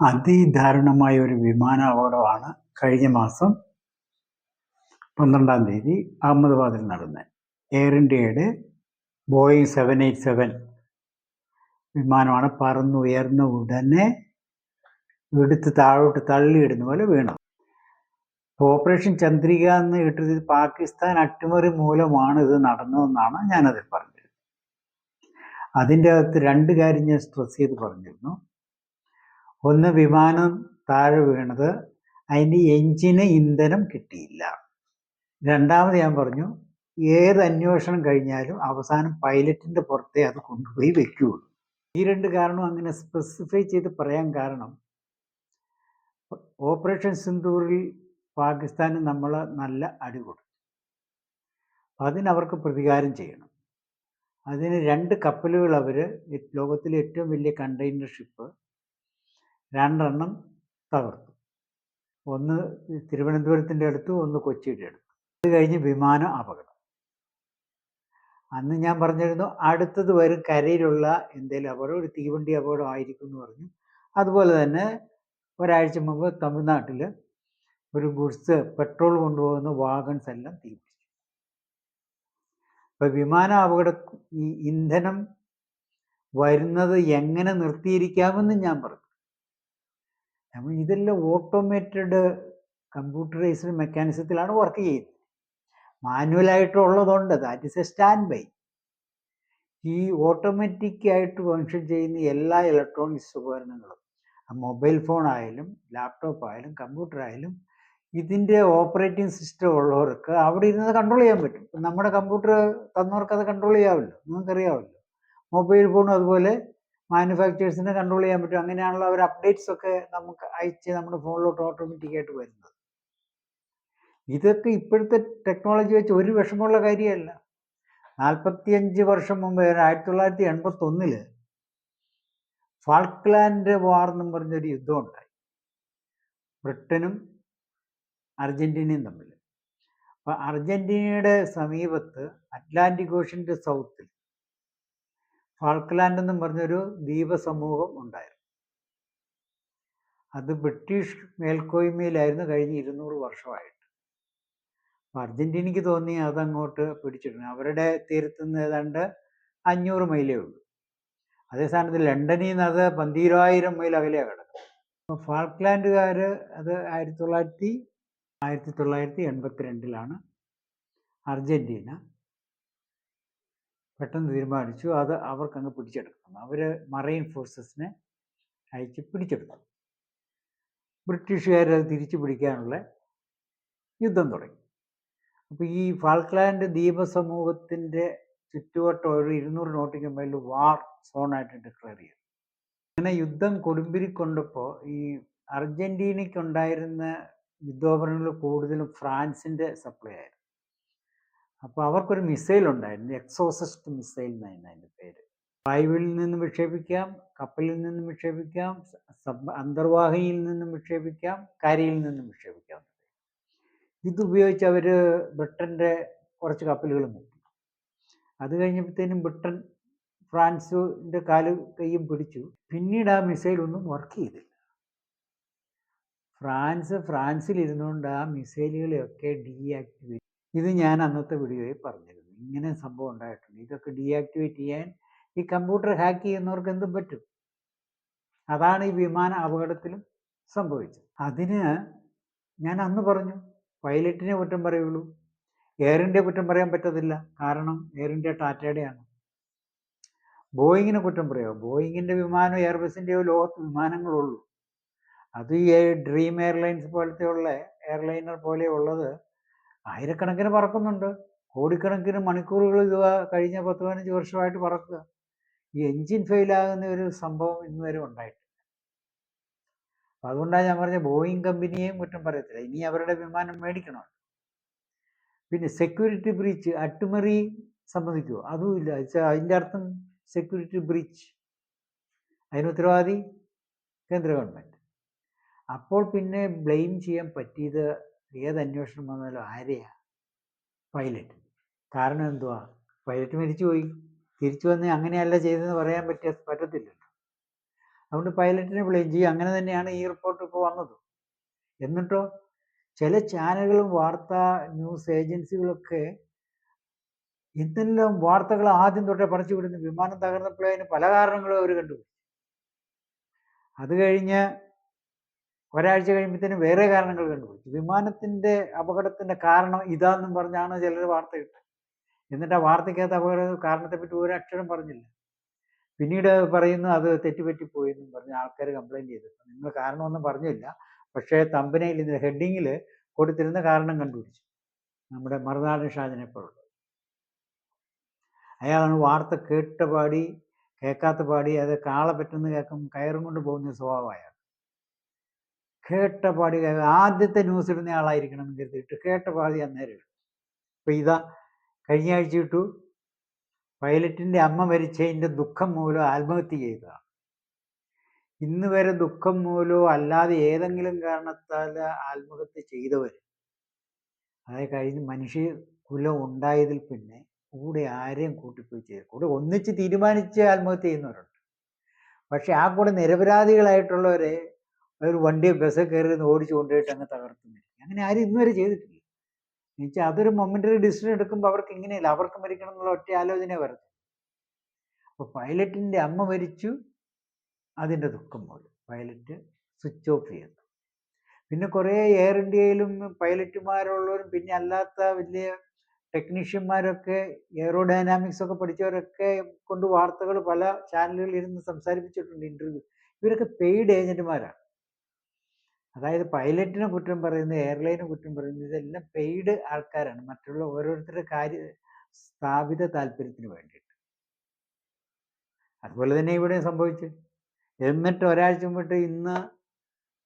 അതിദാരുണമായ ഒരു വിമാന അപകടമാണ് കഴിഞ്ഞ മാസം പന്ത്രണ്ടാം തീയതി അഹമ്മദാബാദിൽ നടന്നത്. എയർ ഇന്ത്യയുടെ ബോയിങ് സെവൻ എയ്റ്റ് സെവൻ വിമാനമാണ് പറന്നുയർന്ന ഉടനെ എടുത്ത് താഴോട്ട് തള്ളിയിടുന്ന പോലെ വീണു ഓപ്പറേഷൻ ചന്ദ്രിക എന്ന് ഇട്ടത് പാകിസ്ഥാൻ അട്ടിമറി മൂലമാണ് ഇത് നടന്നതെന്നാണ് ഞാനതിൽ പറഞ്ഞത് അതിന്റെ അകത്ത് രണ്ട് കാര്യം ഞാൻ സ്ട്രെസ് ചെയ്ത് പറഞ്ഞിരുന്നു. ഒന്ന് വിമാനം താഴെ വീണത് അതിന്റെ എഞ്ചിന് ഇന്ധനം കിട്ടിയില്ല. രണ്ടാമത് ഞാൻ പറഞ്ഞു ഏത് അന്വേഷണം കഴിഞ്ഞാലും അവസാനം പൈലറ്റിന്റെ പുറത്തേ അത് കൊണ്ടുപോയി വെക്കുകയുള്ളൂ. ഈ രണ്ട് കാരണം അങ്ങനെ സ്പെസിഫൈ ചെയ്ത് പറയാൻ കാരണം ഓപ്പറേഷൻ സിന്ദൂറിൽ പാകിസ്ഥാന് നമ്മൾ നല്ല അടി കൊടുത്തു. അതിനവർക്ക് പ്രതികാരം ചെയ്യണം. അതിന് രണ്ട് കപ്പലുകൾ അവർ ലോകത്തിലെ ഏറ്റവും വലിയ കണ്ടെയ്നർ ഷിപ്പ് രണ്ടെണ്ണം തകർത്തു. ഒന്ന് തിരുവനന്തപുരത്തിന്റെ അടുത്ത് ഒന്ന് കൊച്ചിയുടെ അടുത്ത്. അത് കഴിഞ്ഞ് വിമാന അപകടം. അന്ന് ഞാൻ പറഞ്ഞിരുന്നു അടുത്തത് വരും കരയിലുള്ള എന്തെങ്കിലും അപകടം ഒരു തീവണ്ടി അപകടം ആയിരിക്കും എന്ന് പറഞ്ഞു. അതുപോലെ തന്നെ ഒരാഴ്ച മുമ്പ് തമിഴ്നാട്ടിൽ ഒരു ഗുഡ്സ് പെട്രോൾ കൊണ്ടുപോകുന്ന വാഗൺസ് എല്ലാം തീപിടിച്ചു. ഇപ്പം വിമാന അപകട ഈ ഇന്ധനം വരുന്നത് എങ്ങനെ നിർത്തിയിരിക്കാമെന്ന് ഞാൻ പറഞ്ഞു. നമ്മൾ ഇതെല്ലാം ഓട്ടോമേറ്റഡ് കമ്പ്യൂട്ടറൈസ്ഡ് മെക്കാനിസത്തിലാണ് വർക്ക് ചെയ്യുന്നത്. മാനുവലായിട്ടുള്ളതുണ്ട്. That is a standby ഈ ഓട്ടോമാറ്റിക് ആയിട്ട് ഫങ്ഷൻ ചെയ്യുന്ന എല്ലാ ഇലക്ട്രോണിക്സ് ഉപകരണങ്ങളും മൊബൈൽ ഫോൺ ആയാലും ലാപ്ടോപ്പ് ആയാലും കമ്പ്യൂട്ടർ ആയാലും ഇതിന്റെ ഓപ്പറേറ്റിംഗ് സിസ്റ്റം ഉള്ളവർക്ക് അവിടെ ഇരുന്നത് കൺട്രോൾ ചെയ്യാൻ പറ്റും. നമ്മുടെ കമ്പ്യൂട്ടർ തന്നവർക്ക് അത് കൺട്രോൾ ചെയ്യാമല്ലോ. നിങ്ങൾക്കറിയാമല്ലോ. മൊബൈൽ ഫോണും അതുപോലെ മാനുഫാക്ചേഴ്സിനെ കൺട്രോൾ ചെയ്യാൻ പറ്റും. അങ്ങനെയാണല്ലോ അവർ അപ്ഡേറ്റ്സ് ഒക്കെ നമുക്ക് അയച്ച് നമ്മുടെ ഫോണിലോട്ട് ഓട്ടോമാറ്റിക് ആയിട്ട് വരുന്നത്. ഇതൊക്കെ ഇപ്പോഴത്തെ ടെക്നോളജി വെച്ച് ഒരു വിഷമമുള്ള കാര്യമല്ല. നാൽപ്പത്തിയഞ്ച് വർഷം മുമ്പ് ആയിരത്തി തൊള്ളായിരത്തി എൺപത്തി ഒന്നിൽ ഫാൾക്ലാൻഡ് വാർ എന്നും പറഞ്ഞൊരു യുദ്ധം ഉണ്ടായി ബ്രിട്ടനും അർജന്റീനയും തമ്മിൽ അപ്പോൾ അർജന്റീനയുടെ സമീപത്ത് അറ്റ്ലാന്റിക് ഓഷന്റെ സൗത്തിൽ ഫാൾക്ലാൻഡ് എന്നും പറഞ്ഞൊരു ദ്വീപ സമൂഹം ഉണ്ടായിരുന്നു. അത് ബ്രിട്ടീഷ് മേൽക്കോയ്മയിലായിരുന്നു കഴിഞ്ഞ ഇരുന്നൂറ് വർഷമായിട്ട്. അപ്പോൾ അർജന്റീനയ്ക്ക് തോന്നി അതങ്ങോട്ട് പിടിച്ചിട്ടുണ്ട്. അവരുടെ തീരത്തു നിന്ന് ഏതാണ്ട് അഞ്ഞൂറ് മൈലേ ഉള്ളൂ. അതേ സ്ഥാനത്ത് ലണ്ടനിൽ നിന്ന് അത് പന്തിരായിരം മൈൽ അകലെയാണ് കിടക്കുന്നത്. അപ്പോൾ ഫാൾക്ലാൻഡുകാർ അത് ആയിരത്തി തൊള്ളായിരത്തി ആയിരത്തി തൊള്ളായിരത്തി എൺപത്തിരണ്ടിലാണ് അർജന്റീന പെട്ടെന്ന് തീരുമാനിച്ചു. അത് അവർക്കങ്ങ് പിടിച്ചെടുക്കണം. അവർ മറൈൻ ഫോഴ്സസിനെ അയച്ച് പിടിച്ചെടുത്തു. ബ്രിട്ടീഷുകാർ അത് തിരിച്ചു പിടിക്കാനുള്ള യുദ്ധം തുടങ്ങി. അപ്പോൾ ഈ ഫാൾക്ലാൻഡ് ദ്വീപസമൂഹത്തിന്റെ ചുറ്റുവട്ടം ഒരു ഇരുന്നൂറ് നോട്ടിക്ക് മേലിൽ വാർ സോണായിട്ട് ഡിക്ലെയർ ചെയ്തു. അങ്ങനെ യുദ്ധം കൊടുമ്പിരി കൊണ്ടപ്പോൾ ഈ അർജന്റീനയ്ക്കുണ്ടായിരുന്ന യുദ്ധോപകരണങ്ങൾ കൂടുതലും ഫ്രാൻസിന്റെ സപ്ലൈ ആയിരുന്നു. അപ്പോൾ അവർക്കൊരു മിസൈൽ ഉണ്ടായിരുന്നു എക്സോസിസ്റ്റ് മിസൈൽ എന്നായിരുന്നു അതിന്റെ പേര്. വായുവിൽ നിന്നും വിക്ഷേപിക്കാം കപ്പലിൽ നിന്നും വിക്ഷേപിക്കാം സബ് അന്തർവാഹിനിയിൽ നിന്നും വിക്ഷേപിക്കാം കരയിൽ നിന്നും വിക്ഷേപിക്കാം. ഇതുപയോഗിച്ച് അവർ ബ്രിട്ടന്റെ കുറച്ച് കപ്പലുകൾ മുക്കി അത് കഴിഞ്ഞപ്പോഴത്തേനും ബ്രിട്ടൻ ഫ്രാൻസിന്റെ കാൽ കയ്യും പിടിച്ചു. പിന്നീട് ആ മിസൈൽ ഒന്നും വർക്ക് ചെയ്തില്ല. ഫ്രാൻസ് ഫ്രാൻസിൽ ഇരുന്നുകൊണ്ട് ആ മിസൈലുകളെയൊക്കെ ഡീആക്ടിവേറ്റ് ഇത് ഞാൻ അന്നത്തെ വീഡിയോയിൽ പറഞ്ഞിരുന്നു. ഇങ്ങനെ സംഭവം ഉണ്ടായിട്ടുണ്ട്. ഇതൊക്കെ ഡീആക്ടിവേറ്റ് ചെയ്യാൻ ഈ കമ്പ്യൂട്ടർ ഹാക്ക് ചെയ്യുന്നവർക്ക് എന്തും പറ്റും. അതാണ് ഈ വിമാന അപകടത്തിലും സംഭവിച്ചത്. അതിന് ഞാൻ അന്ന് പറഞ്ഞു പൈലറ്റിനെ കുറ്റം പറയുള്ളൂ. എയർ ഇന്ത്യ കുറ്റം പറയാൻ പറ്റത്തില്ല. കാരണം എയർ ഇന്ത്യ ടാറ്റയുടെയാണ്. ബോയിങ്ങിനെ കുറ്റം പറയാമോ ബോയിങ്ങിന്റെ വിമാനം എയർബസിന്റെയോ ലോകത്ത് വിമാനങ്ങളുള്ളൂ അത് ഈ ഡ്രീം എയർലൈൻസ് പോലത്തെ ഉള്ള എയർലൈനർ പോലെ ഉള്ളത് ആയിരക്കണക്കിന് പറക്കുന്നുണ്ട്. കോടിക്കണക്കിന് മണിക്കൂറുകൾ ഇത് കഴിഞ്ഞ പത്ത് പതിനഞ്ച് വർഷമായിട്ട് പറക്കുക. ഈ എൻജിൻ ഫെയിലാകുന്ന ഒരു സംഭവം ഇന്ന് വരെ ഉണ്ടായിട്ടില്ല. അപ്പം അതുകൊണ്ടാണ് ഞാൻ പറഞ്ഞ ബോയിങ് കമ്പനിയെയും കുറ്റം പറയത്തില്ല. ഇനി അവരുടെ വിമാനം മേടിക്കണം. പിന്നെ സെക്യൂരിറ്റി ബ്രീച്ച് അട്ടിമറി സംബന്ധിക്കുമോ അതുമില്ല അതിന്റെ അർത്ഥം സെക്യൂരിറ്റി ബ്രീച്ച്. അതിന് ഉത്തരവാദി കേന്ദ്ര ഗവൺമെന്റ്. അപ്പോൾ പിന്നെ ബ്ലെയിം ചെയ്യാൻ പറ്റിയത് ഏത് അന്വേഷണം വന്നാലും ആരെയാ? പൈലറ്റ്. കാരണം എന്തുവാ? പൈലറ്റ് മരിച്ചുപോയി തിരിച്ചു വന്ന് അങ്ങനെയല്ല ചെയ്തതെന്ന് പറയാൻ പറ്റിയ പറ്റത്തില്ലല്ലോ. അതുകൊണ്ട് പൈലറ്റിനെ ബ്ലെയിം ചെയ്യും അങ്ങനെ തന്നെയാണ് ഈ റിപ്പോർട്ട് ഇപ്പോൾ വന്നത്. എന്നിട്ടോ ചില ചാനലുകളും വാർത്താ ന്യൂസ് ഏജൻസികളൊക്കെ എന്തെല്ലാം വാർത്തകൾ ആദ്യം തൊട്ടേ പറിച്ചു വിടുന്നു. വിമാനം തകർന്നപ്പോഴേ അതിന് പല കാരണങ്ങളും അവർ കണ്ടുപിടിച്ചു. അത് കഴിഞ്ഞ് ഒരാഴ്ച കഴിയുമ്പോഴത്തേനും വേറെ കാരണങ്ങൾ കണ്ടുപിടിച്ചു. വിമാനത്തിന്റെ അപകടത്തിന്റെ കാരണം ഇതാന്നും പറഞ്ഞാണ് ചിലർ വാർത്ത ഇട്ടത്. എന്നിട്ട് ആ വാർത്തയ്ക്കകത്ത് അപകട കാരണത്തെപ്പറ്റി ഒരു അക്ഷരം പറഞ്ഞില്ല. പിന്നീട് പറയുന്നു അത് തെറ്റുപറ്റിപ്പോയി എന്നും പറഞ്ഞ് ആൾക്കാർ കംപ്ലൈന്റ് ചെയ്തു. നിങ്ങൾ കാരണമൊന്നും പറഞ്ഞില്ല. പക്ഷേ തമ്പനയിൽ ഇതിന്റെ ഹെഡിങ്ങിൽ കൊടുത്തിരുന്ന കാരണം കണ്ടുപിടിച്ചു. നമ്മുടെ മറുനാടൻ ഷാജിനെ പോലുള്ളത് അയാളാണ് വാർത്ത കേട്ട പാടി കേൾക്കാത്ത പാടി അത് കാള പറ്റുന്ന കേൾക്കും കയറും കൊണ്ട് പോകുന്ന സ്വഭാവമായ കേട്ട പാടി ആദ്യത്തെ ന്യൂസ് ഇടുന്ന ആളായിരിക്കണം എന്ന് കരുതിയിട്ട് കേട്ട പാടി അന്നേരം ഇടും. അപ്പം ഇതാ കഴിഞ്ഞ ആഴ്ച ഇട്ടു. പൈലറ്റിന്റെ അമ്മ മരിച്ചതിന്റെ ദുഃഖം മൂലം ആത്മഹത്യ ചെയ്തതാണ് ഇന്ന് വരെ ദുഃഖം മൂലമോ അല്ലാതെ ഏതെങ്കിലും കാരണത്താൽ ആത്മഹത്യ ചെയ്തവർ അതായത് കഴിഞ്ഞ് മനുഷ്യ കുലം ഉണ്ടായതിൽ പിന്നെ കൂടെ ആരെയും കൂട്ടിപ്പോയി ചെയ്തു കൂടെ ഒന്നിച്ച് തീരുമാനിച്ച് ആത്മഹത്യ ചെയ്യുന്നവരുണ്ട്. പക്ഷെ ആ കൂടെ നിരപരാധികളായിട്ടുള്ളവരെ ഒരു വണ്ടി ബസ് കയറി ഓടിച്ചു കൊണ്ടുപോയിട്ട് അങ്ങ് തകർക്കുന്നില്ല അങ്ങനെ ആരും ഇന്നുവരെ ചെയ്തിട്ടില്ല. എന്നുവെച്ചാൽ അതൊരു മൊമെന്ററി ഡിസിഷൻ എടുക്കുമ്പോൾ അവർക്ക് ഇങ്ങനെയല്ല അവർക്ക് മരിക്കണം എന്നുള്ള ഒറ്റ ആലോചന വരുന്നത് അപ്പോൾ പൈലറ്റിന്റെ അമ്മ മരിച്ചു അതിന്റെ ദുഃഖം പോലും പൈലറ്റ് സ്വിച്ച് ഓഫ് ചെയ്യുന്നു പിന്നെ കുറേ എയർ ഇന്ത്യയിലും പൈലറ്റുമാരുള്ളവരും പിന്നെ അല്ലാത്ത വലിയ ടെക്നീഷ്യന്മാരൊക്കെ എയറോഡൈനാമിക്സ് ഒക്കെ പഠിച്ചവരൊക്കെ കൊണ്ട് വാർത്തകൾ പല ചാനലുകളിൽ ഇരുന്ന് സംസാരിപ്പിച്ചിട്ടുണ്ട് ഇന്റർവ്യൂ ഇവരൊക്കെ പെയ്ഡ് ഏജന്റുമാരാണ് അതായത് പൈലറ്റിനെ കുറ്റം പറയുന്നത് എയർലൈനെ കുറ്റം പറയുന്നത് ഇതെല്ലാം പെയ്ഡ് ആൾക്കാരാണ്. മറ്റുള്ള ഓരോരുത്തരുടെ കാര്യ സ്ഥാപിത താല്പര്യത്തിന് വേണ്ടിയിട്ട്. അതുപോലെ തന്നെ ഇവിടെ സംഭവിച്ചു. എന്നിട്ട് ഒരാഴ്ച മുമ്പിട്ട് ഇന്ന്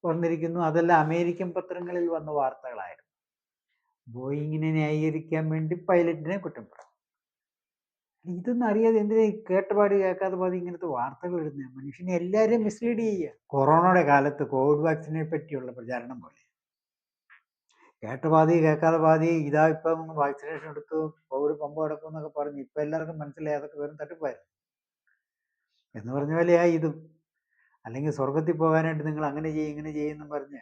വന്നിരിക്കുന്നു. അതെല്ലാം അമേരിക്കൻ പത്രങ്ങളിൽ വന്ന വാർത്തകളായിരുന്നു. ബോയിങ്ങിനെ ന്യായീകരിക്കാൻ വേണ്ടി പൈലറ്റിനെ കുറ്റം പറയും ഇതൊന്നും അറിയാതെ എന്തിനാ കേട്ടപാടി കേൾക്കാതെ പോകാതെ ഇങ്ങനത്തെ വാർത്തകൾ ഇടുന്നത് മനുഷ്യനെ എല്ലാവരെയും മിസ്ലീഡ് ചെയ്യുക കൊറോണയുടെ കാലത്ത് കോവിഡ് വാക്സിനെ പറ്റിയുള്ള പ്രചാരണം പോലെ. കേട്ട പാതി കേൾക്കാതെ പാതി ഇതാ ഇപ്പം വാക്സിനേഷൻ എടുത്തു കോവിഡ് പമ്പ കിടക്കും എന്നൊക്കെ പറഞ്ഞു ഇപ്പം എല്ലാവർക്കും മനസ്സിലായി അതൊക്കെ വെറും തട്ടിപ്പായിരുന്നു. എന്ന് പറഞ്ഞ പോലെയാ ഇതും. അല്ലെങ്കിൽ സ്വർഗത്തിൽ പോകാനായിട്ട് നിങ്ങൾ അങ്ങനെ ചെയ്യും ഇങ്ങനെ ചെയ്യുമെന്നും പറഞ്ഞ്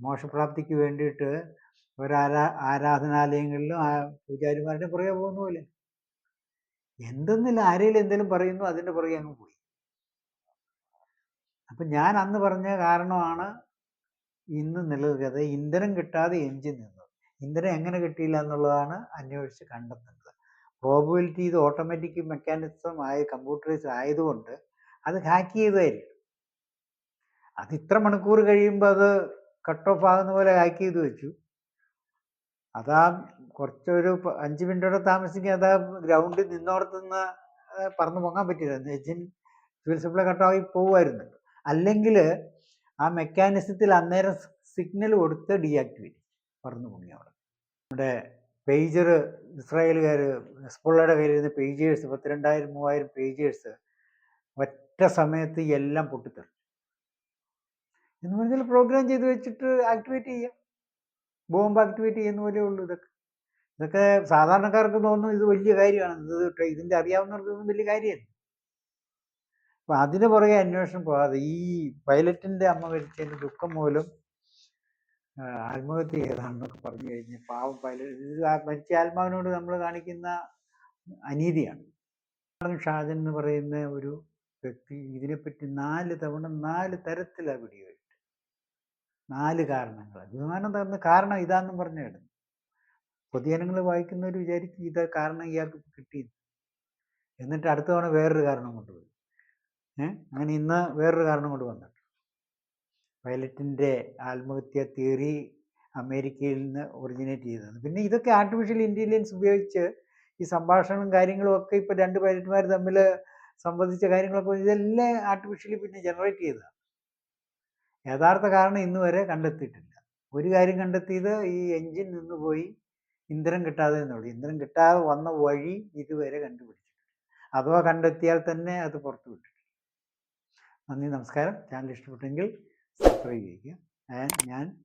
മോക്ഷപ്രാപ്തിക്ക് വേണ്ടിയിട്ട് ഒരു ആരാ ആരാധനാലയങ്ങളിലും ആ പൂജാരിമാരുടെ പുറകെ പോകുന്ന പോലെ. എന്തെന്നില്ല ആരെങ്കിലും എന്തെങ്കിലും പറയുന്നു അതിന്റെ പുറകെ അങ്ങ് പോയി. അപ്പം ഞാൻ അന്ന് പറഞ്ഞ കാരണമാണ് ഇന്ന് നിലനിൽക്കാതെ ഇന്ധനം കിട്ടാതെ എഞ്ചിൻ നിന്നത് ഇന്ധനം എങ്ങനെ കിട്ടിയില്ല എന്നുള്ളതാണ് അന്വേഷിച്ച് കണ്ടെത്തുന്നത്. പ്രോബിലിറ്റി ഇത് ഓട്ടോമാറ്റിക് മെക്കാനിസം ആയ കമ്പ്യൂട്ടറൈസ് ആയതുകൊണ്ട് അത് ഹാക്ക് ചെയ്തതായിരിക്കും. അത് ഇത്ര മണിക്കൂർ കഴിയുമ്പോൾ അത് കട്ട് ഓഫ് ആകുന്ന പോലെ ഹാക്ക് ചെയ്ത് വെച്ചു. അതാ കുറച്ചൊരു അഞ്ച് മിനിറ്റോടെ താമസിക്കുക അതാ ഗ്രൗണ്ടിൽ നിന്നോടത്ത് നിന്ന് പറന്ന് പൊങ്ങാൻ പറ്റില്ല. എഞ്ചിൻ ഫ്യൂൽ സപ്ലൈ കട്ടായി പോകുമായിരുന്നു അല്ലെങ്കിൽ ആ മെക്കാനിസത്തിൽ അന്നേരം സിഗ്നൽ കൊടുത്ത് ഡീആക്ടിവേറ്റ് പറന്ന് പൊങ്ങി അവിടെ. നമ്മുടെ പേജർ ഇസ്രായേലുകാർ ഹെസ്ബുള്ളയുടെ കയ്യിലിരുന്ന പേജേഴ്സ് പത്തിരണ്ടായിരം മൂവായിരം പേജേഴ്സ് ഒറ്റ സമയത്ത് എല്ലാം പൊട്ടിത്തെറിച്ചു. എന്ന് പറഞ്ഞാൽ പ്രോഗ്രാം ചെയ്ത് വെച്ചിട്ട് ആക്ടിവേറ്റ് ചെയ്യാം. ബോംബ് ആക്ടിവേറ്റ് ചെയ്യുന്ന പോലെ ഉള്ളൂ ഇതൊക്കെ. ഇതൊക്കെ സാധാരണക്കാർക്ക് തോന്നുന്നു ഇത് വലിയ കാര്യമാണ്. ഇത് ഇതിന്റെ അറിയാവുന്നവർക്കൊന്നും വലിയ കാര്യമല്ല. അപ്പം അതിന് പുറകെ അന്വേഷണം പോകാതെ ഈ പൈലറ്റിന്റെ അമ്മ മരിച്ചതിന്റെ ദുഃഖം മൂലം ആത്മഹത്യ ചെയ്താണെന്നൊക്കെ പറഞ്ഞു കഴിഞ്ഞാൽ പാവം പൈലറ്റ്. ഇത് മരിച്ച ആത്മാവിനോട് നമ്മൾ കാണിക്കുന്ന അനീതിയാണ്. ഷാജൻ എന്ന് പറയുന്ന ഒരു വ്യക്തി ഇതിനെപ്പറ്റി നാല് തവണ നാല് തരത്തിലാണ് ഇട്ട് നാല് കാരണങ്ങൾ വിമാനം തന്ന കാരണം ഇതാണെന്നും പറഞ്ഞു കിടന്നു. പൊതുജനങ്ങൾ വായിക്കുന്നവർ വിചാരിക്കും ഇത് കാരണം ഇയാൾക്ക് കിട്ടി എന്നിട്ട് അടുത്ത തവണ വേറൊരു കാരണം കൊണ്ടുപോയി ഏഹ് അങ്ങനെ ഇന്ന് വേറൊരു കാരണം കൊണ്ട് വന്നിട്ട് പൈലറ്റിന്റെ ആത്മഹത്യ തിയറി അമേരിക്കയിൽ നിന്ന് ഒറിജിനേറ്റ് ചെയ്തതാണ് പിന്നെ ഇതൊക്കെ ആർട്ടിഫിഷ്യൽ ഇന്റലിജൻസ് ഉപയോഗിച്ച് ഈ സംഭാഷണവും കാര്യങ്ങളും ഒക്കെ ഇപ്പോൾ രണ്ട് പൈലറ്റുമാർ തമ്മിൽ സംബന്ധിച്ച കാര്യങ്ങളൊക്കെ ഇതെല്ലാം ആർട്ടിഫിഷ്യലി പിന്നെ ജനറേറ്റ് ചെയ്തതാണ് യഥാർത്ഥ കാരണം ഇന്നുവരെ കണ്ടെത്തിയിട്ടില്ല. ഒരു കാര്യം കണ്ടെത്തിയത് ഈ എൻജിൻ നിന്ന് പോയി ഇന്ധനം കിട്ടാതെ എന്നുള്ളൂ ഇന്ധനം കിട്ടാതെ വന്ന വഴി ഇതുവരെ കണ്ടുപിടിച്ചിട്ടില്ല. അഥവാ കണ്ടെത്തിയാൽ തന്നെ അത് പുറത്തു വിട്ടിട്ടില്ല. നന്ദി നമസ്കാരം. ചാനൽ ഇഷ്ടപ്പെട്ടെങ്കിൽ സബ്സ്ക്രൈബ് ചെയ്യുക. ഞാൻ